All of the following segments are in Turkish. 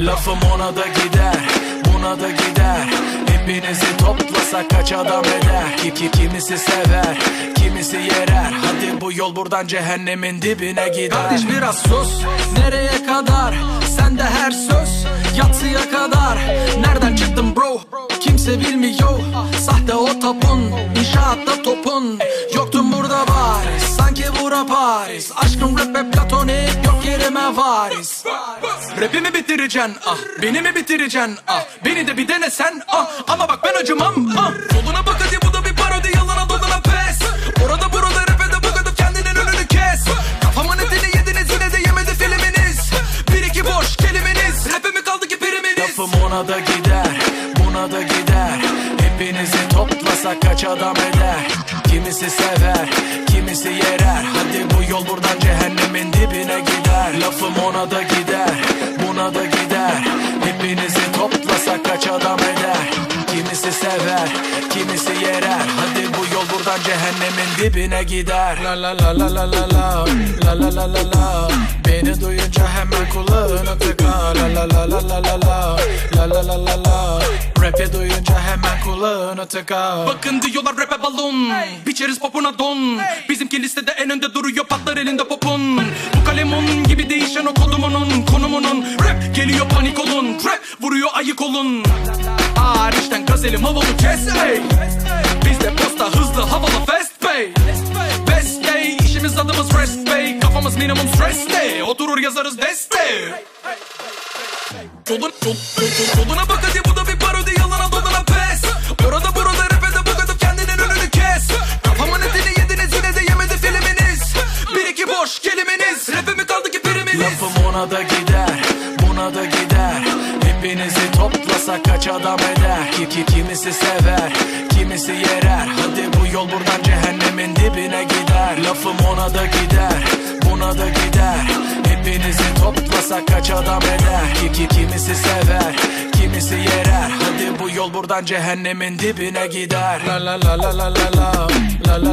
Lafım ona da gider buna da gider. Hepinizi toplasak kaç adam eder? Ki, ki Kimisi sever kimisi yerer. Hadi bu yol buradan cehennemin dibine gider. Kardeş biraz sus nereye kadar? Sende her söz yatsıya kadar. Nereden çıktın bro? Kimse bilmiyor. Sahte o tapun inşaatta topun bura Paris. Aşkın rap hep platonik yok yerime varis. Rapimi bitireceksin ah. Beni mi bitireceksin ah. Beni de bir dene sen ah. Ama bak ben acımam ah. Yoluna bak hadi bu da bir parodi. Yalana dolana pes. Orada burada rapede bu kadar kendinin önünü kes. Kafamın etini yediniz yine de yemedi filminiz Bir iki boş kelimeniz. Rapimi kaldı ki priminiz Lafım ona da gider Buna da gider Hepinizi toplasak kaç adam eder Kimisi sever kimisi yerer Hadi bu yol buradan cehennemin dibine gider Lafım ona da gider buna da gider Hepinizi toplasak kaç adam eder Kimisi sever kimisi yerer Hadi bu yol buradan cehennemin dibine gider La la la la la la la La la la la la Beni duyunca hemen kulağına tıka La la la la la la la La la la la la Rap'i duyunca hemen kulağına tıka Bakın diyorlar rap'e balon. Biçeriz popuna don. Bizimki listede en önde duruyor patlar elinde popun. Bu kalem onun gibi değişen o kodumunun Konumunun Rap geliyor panik olun. Rap vuruyor ayık olun. Hariçten gazelim havalı kes ey Bizde posta hızlı havalı fast pay. Best day işimiz adımız rest pay. Kafamız minimum stress day. Oturur yazarız deste Yolun, yol, yol, yoluna bak hadi bu da ona da gider buna da gider. Hepinizi toplasak kaç adam eder? Ki, ki Kimisi sever kimisi yerer. Hadi bu yol buradan cehennemin dibine gider. Lafım ona da gider buna da gider. Hepinizi toplasak kaç adam eder? Ki, ki Kimisi sever kimisi yerer. Hadi bu yol buradan cehennemin dibine gider. La la la la La la la. La la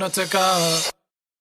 la la la